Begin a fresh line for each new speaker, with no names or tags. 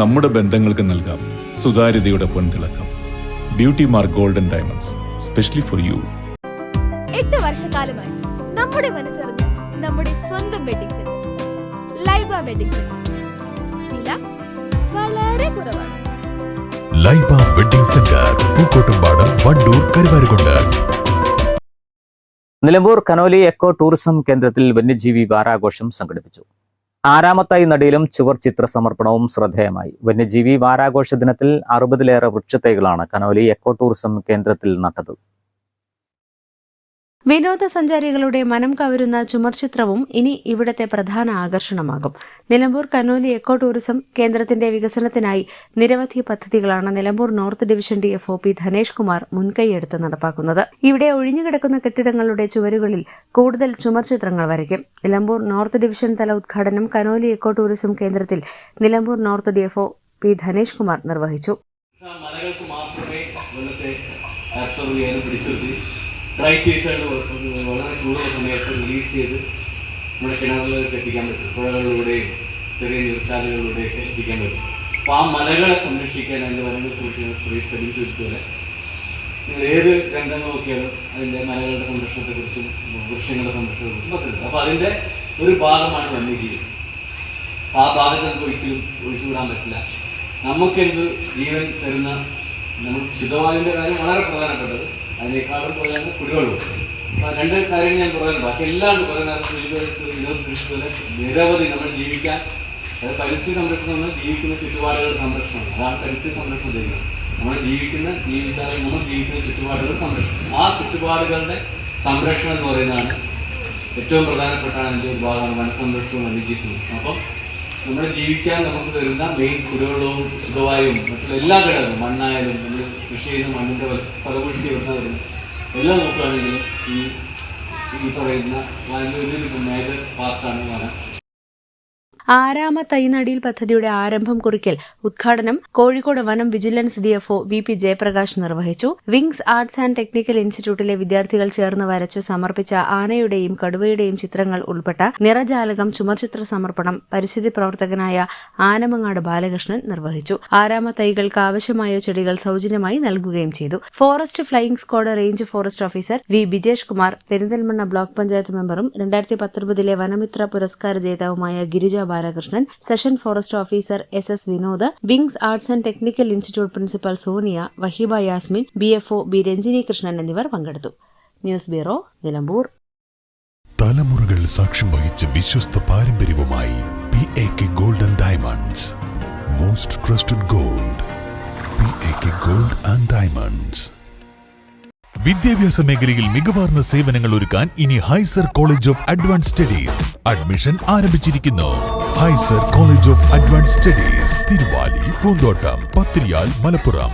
നമ്മുടെ ബന്ധങ്ങൾക്ക് നൽകാം സുതാര്യതയുടെ പൊൻതിളക്കം. Beauty mark golden diamonds specially for you
എട്ട് വർഷക്കാലമായി നമ്മുടെ മനസ്സറിഞ്ഞ് നമ്മുടെ സ്വന്തം wedding centre Laiba wedding centre വില വളരെ കുറവാണ്.
Laiba wedding centre Pookkottumpadam Wandoor Karuvarakundu.
Nilambur Canoli eco tourism കേന്ദ്രത്തിൽ വന്യജീവി വാരാഘോഷം സംഘടിപ്പിച്ചു. ആറാമത്തായി നടിയിലും ചുവർ ചിത്ര സമർപ്പണവും ശ്രദ്ധേയമായി. വന്യജീവി വാരാഘോഷ ദിനത്തിൽ അറുപതിലേറെ വൃക്ഷത്തൈകളാണ് കനോലി എക്കോ ടൂറിസം കേന്ദ്രത്തിൽ നട്ടത്.
വിനോദസഞ്ചാരികളുടെ മനം കവരുന്ന ചുമർചിത്രവും ഇനി ഇവിടത്തെ പ്രധാന ആകർഷണമാകും. നിലമ്പൂർ കനോലി എക്കോ ടൂറിസം കേന്ദ്രത്തിന്റെ വികസനത്തിനായി നിരവധി പദ്ധതികളാണ് Nilambur north division D F O P Dhanesh Kumar മുൻകൈയെടുത്ത് നടപ്പാക്കുന്നത്. ഇവിടെ ഒഴിഞ്ഞുകിടക്കുന്ന കെട്ടിടങ്ങളുടെ ചുവരുകളിൽ കൂടുതൽ ചുമർചിത്രങ്ങൾ വരയ്ക്കും. നിലമ്പൂർ നോർത്ത് ഡിവിഷൻ തല ഉദ്ഘാടനം കനോലി എക്കോ ടൂറിസം കേന്ദ്രത്തിൽ Nilambur north D F O P Dhanesh Kumar നിർവഹിച്ചു.
ഡ്രൈ സീസണിൽ വളരെ ചൂടുള്ള സമയത്ത് റിലീസ് ചെയ്ത് നമ്മുടെ കിണറുകളിലേക്ക് എത്തിക്കാൻ പറ്റും. പുഴകളിലൂടെയും ചെറിയ നീർച്ചാലുകളിലൂടെയൊക്കെ എത്തിക്കാൻ പറ്റും. അപ്പോൾ ആ മലകളെ സംരക്ഷിക്കാൻ അതിന്റെ വനങ്ങൾ സൂക്ഷിക്കുന്ന ശ്രമിച്ചതുപോലെ നിങ്ങൾ ഏത് രംഗങ്ങൾ നോക്കിയാലും അതിന്റെ മലകളുടെ സംരക്ഷണത്തെക്കുറിച്ചും വൃക്ഷങ്ങളുടെ സംരക്ഷണത്തെക്കുറിച്ചും ഉണ്ട്. അപ്പോൾ അതിന്റെ ഒരു ഭാഗമാണ് വന്യജീവി. ആ ഭാഗത്ത് നമുക്ക് ഒരിക്കലും ഒഴിച്ചുവിടാൻ പറ്റില്ല. നമുക്കെന്ത് ജീവൻ തരുന്ന നമ്മൾ ശുദ്ധവായുവിന്റെ കാര്യം വളരെ പ്രധാനപ്പെട്ടത് അതിനേക്കാളും പോലെയാണ് കുടിവെള്ളം. രണ്ട് കാര്യങ്ങൾ ഞാൻ പറയുന്നത് ബാക്കി എല്ലാം കുറേ നേരം സൂചിപ്പിച്ചത് വിനോദ് സൂചിപ്പിച്ചതുപോലെ നിരവധി നമ്മൾ ജീവിക്കാൻ അതായത് പരിസ്ഥിതി സംരക്ഷണം എന്ന് ജീവിക്കുന്ന ചുറ്റുപാടുകളുടെ സംരക്ഷണം. അതാണ് പരിസ്ഥിതി സംരക്ഷണം ഉദ്ദേശിക്കുന്നത് നമ്മൾ ജീവിക്കുന്ന ജീവിതം നമ്മൾ ജീവിക്കുന്ന ചുറ്റുപാടുകൾ സംരക്ഷണം. ആ ചുറ്റുപാടുകളുടെ സംരക്ഷണം എന്ന് പറയുന്നതാണ് ഏറ്റവും പ്രധാനപ്പെട്ട എന്റെ ഒരു ഭാഗമാണ് വനസംരക്ഷണവും വന്യജീവിതവും അപ്പം നമ്മൾ ജീവിക്കാൻ നമുക്ക് തരുന്ന മെയിൻ കുടിവെള്ളവും സുഖവായും മറ്റുള്ള എല്ലാ ഘടകങ്ങളും മണ്ണായാലും നമ്മൾ കൃഷി ചെയ്യുന്ന മണ്ണിന്റെ ഫലപുഷ്ടി എവിടെ എല്ലാം നോക്കുകയാണെങ്കിൽ ഈ ഈ പറയുന്ന വനത്തിൽ മേജർ പാർട്ടാണ് വനം.
ആരാമ തൈനടിയിൽ പദ്ധതിയുടെ ആരംഭം കുറിക്കൽ ഉദ്ഘാടനം കോഴിക്കോട് വനം vigilance DFO V P Jayaprakash നിർവഹിച്ചു. വിങ്സ് ആർട്സ് ആൻഡ് ടെക്നിക്കൽ ഇൻസ്റ്റിറ്റ്യൂട്ടിലെ വിദ്യാർത്ഥികൾ ചേർന്ന് വരച്ച് സമർപ്പിച്ച ആനയുടെയും കടുവയുടെയും ചിത്രങ്ങൾ ഉൾപ്പെട്ട നിറജാലകം ചുമർചിത്ര സമർപ്പണം പരിസ്ഥിതി പ്രവർത്തകനായ ആനമങ്ങാട് ബാലകൃഷ്ണൻ നിർവഹിച്ചു. ആരാമ തൈകൾക്ക് ആവശ്യമായ ചെടികൾ സൗജന്യമായി നൽകുകയും ചെയ്തു. Forest flying squad range forest officer V Bijesh Kumar Perinthalmanna block panchayat മെമ്പറും രണ്ടായിരത്തി പത്തൊൻപതിലെ വനമിത്ര പുരസ്കാര ജേതാവുമായ Girija Balakrishnan section forest officer S S Vinod wings arts and technical institute principal Sonia Waheeba Yasmin B F O B Ranjini Krishnan എന്നിവർ പങ്കെടുത്തു. News bureau Nilambur.
തലമുറകൾ സാക്ഷ്യം വഹിച്ച വിശ്വസ്ത പാരമ്പര്യവുമായി P A K golden diamonds most trusted gold P A K gold and diamonds വിദ്യാഭ്യാസ മേഖലയിൽ മികവാർന്ന സേവനങ്ങൾ ഒരുക്കാൻ ഇനി Haizer college of advance studies admission ആരംഭിച്ചിരിക്കുന്നു. Haizer college of advance studies Thiruvali Poonthottam Pathiriyal Malappuram